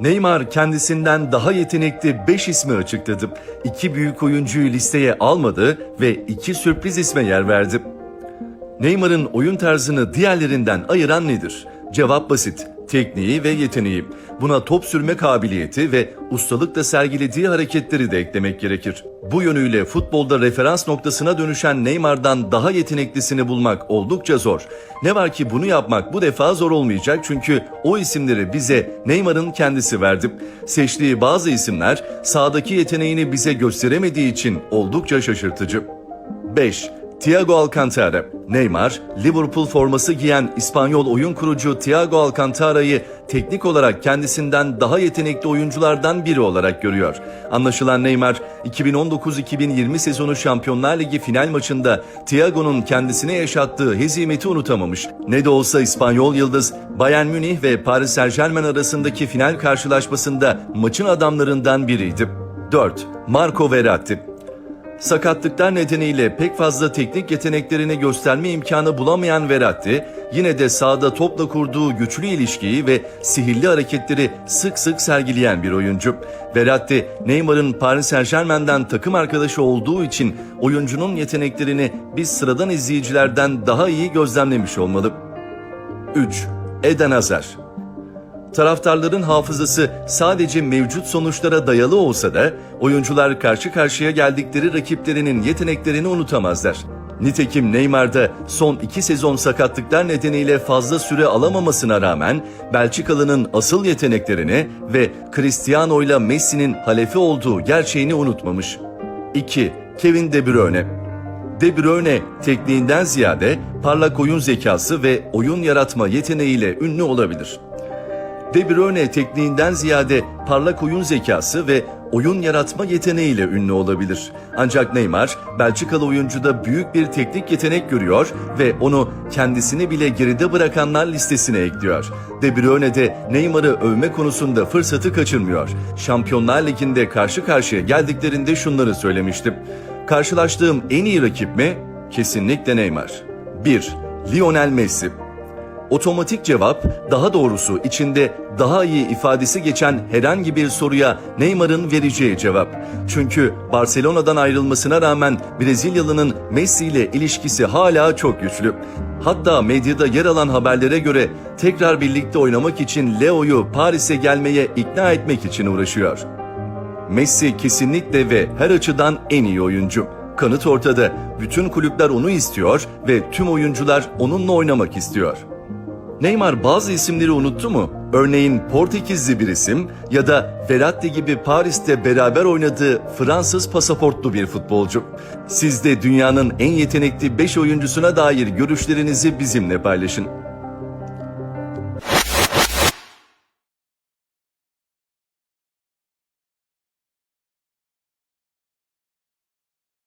Neymar kendisinden daha yetenekli 5 ismi açıkladı. İki büyük oyuncuyu listeye almadı ve iki sürpriz isme yer verdi. Neymar'ın oyun tarzını diğerlerinden ayıran nedir? Cevap basit. Tekniği ve yeteneği. Buna top sürme kabiliyeti ve ustalıkla sergilediği hareketleri de eklemek gerekir. Bu yönüyle futbolda referans noktasına dönüşen Neymar'dan daha yeteneklisini bulmak oldukça zor. Ne var ki bunu yapmak bu defa zor olmayacak çünkü o isimleri bize Neymar'ın kendisi verdi. Seçtiği bazı isimler sahadaki yeteneğini bize gösteremediği için oldukça şaşırtıcı. 5. Thiago Alcantara. Neymar, Liverpool forması giyen İspanyol oyun kurucu Thiago Alcantara'yı teknik olarak kendisinden daha yetenekli oyunculardan biri olarak görüyor. Anlaşılan Neymar, 2019-2020 sezonu Şampiyonlar Ligi final maçında Thiago'nun kendisine yaşattığı hezimeti unutamamış. Ne de olsa İspanyol yıldız, Bayern Münih ve Paris Saint Germain arasındaki final karşılaşmasında maçın adamlarından biriydi. 4. Marco Verratti Sakatlıklar nedeniyle pek fazla teknik yeteneklerini gösterme imkanı bulamayan Verratti, yine de sahada topla kurduğu güçlü ilişkiyi ve sihirli hareketleri sık sık sergileyen bir oyuncu. Verratti, Neymar'ın Paris Saint Germain'den takım arkadaşı olduğu için oyuncunun yeteneklerini biz sıradan izleyicilerden daha iyi gözlemlemiş olmalı. 3. Eden Hazard Taraftarların hafızası sadece mevcut sonuçlara dayalı olsa da oyuncular karşı karşıya geldikleri rakiplerinin yeteneklerini unutamazlar. Nitekim Neymar'da son iki sezon sakatlıklar nedeniyle fazla süre alamamasına rağmen Belçikalı'nın asıl yeteneklerini ve Cristiano ile Messi'nin halefi olduğu gerçeğini unutmamış. 2. Kevin De Bruyne De Bruyne tekniğinden ziyade parlak oyun zekası ve oyun yaratma yeteneğiyle ünlü olabilir. De Bruyne tekniğinden ziyade parlak oyun zekası ve oyun yaratma yeteneğiyle ünlü olabilir. Ancak Neymar, Belçikalı oyuncuda büyük bir teknik yetenek görüyor ve onu kendisini bile geride bırakanlar listesine ekliyor. De Bruyne de Neymar'ı övme konusunda fırsatı kaçırmıyor. Şampiyonlar Ligi'nde karşı karşıya geldiklerinde şunları söylemiştim. Karşılaştığım en iyi rakip mi? Kesinlikle Neymar. 1. Lionel Messi Otomatik cevap, daha doğrusu içinde daha iyi ifadesi geçen herhangi bir soruya Neymar'ın vereceği cevap. Çünkü Barcelona'dan ayrılmasına rağmen Brezilyalı'nın Messi ile ilişkisi hala çok güçlü. Hatta medyada yer alan haberlere göre tekrar birlikte oynamak için Leo'yu Paris'e gelmeye ikna etmek için uğraşıyor. Messi kesinlikle ve her açıdan en iyi oyuncu. Kanıt ortada. Bütün kulüpler onu istiyor ve tüm oyuncular onunla oynamak istiyor. Neymar bazı isimleri unuttu mu? Örneğin Portekizli bir isim ya da Verratti gibi Paris'te beraber oynadığı Fransız pasaportlu bir futbolcu. Siz de dünyanın en yetenekli 5 oyuncusuna dair görüşlerinizi bizimle paylaşın.